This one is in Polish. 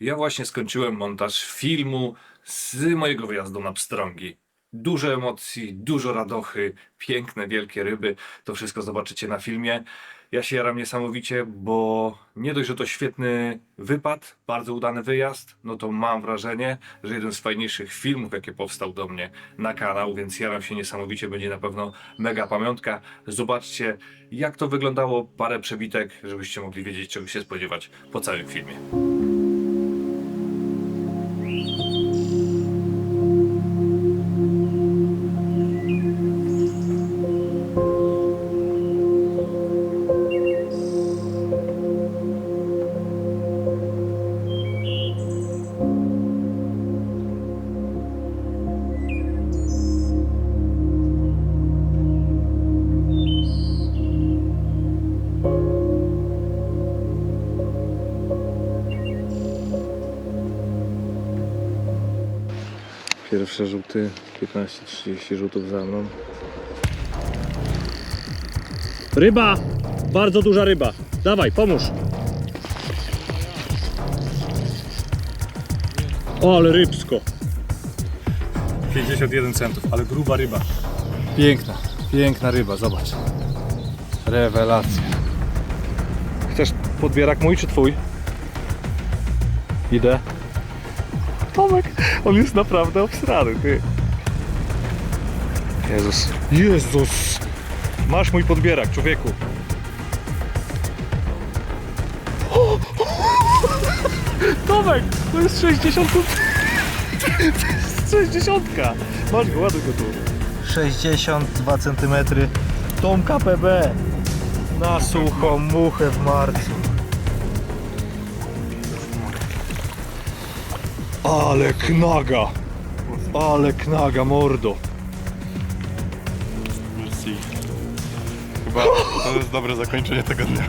Ja właśnie skończyłem montaż filmu z mojego wyjazdu na pstrągi. Dużo emocji, dużo radochy, piękne, wielkie ryby. To wszystko zobaczycie na filmie. Ja się jaram niesamowicie, bo nie dość, że to świetny wypad, bardzo udany wyjazd, no to mam wrażenie, że jeden z fajniejszych filmów, jakie powstał do mnie na kanał, więc jaram się niesamowicie, będzie na pewno mega pamiątka. Zobaczcie, jak to wyglądało, parę przebitek, żebyście mogli wiedzieć, czego się spodziewać po całym filmie. Pierwsze rzuty, 15-30 rzutów za mną. Ryba! Bardzo duża ryba. Dawaj, pomóż. O, ale rybsko. 51 centów, ale gruba ryba. Piękna, piękna ryba, zobacz. Rewelacja. Chcesz podbierak mój czy twój? Idę. Tomek, on jest naprawdę obsrany, ty. Jezus. Jezus! Masz mój podbierak, człowieku. Tomek, to jest 60. To jest 60. Masz go, ładuj go tu. 62 cm Tomka PB na suchą muchę w marcu. Ale knaga! Ale knaga, mordo! Merci. Chyba to jest dobre zakończenie tego dnia.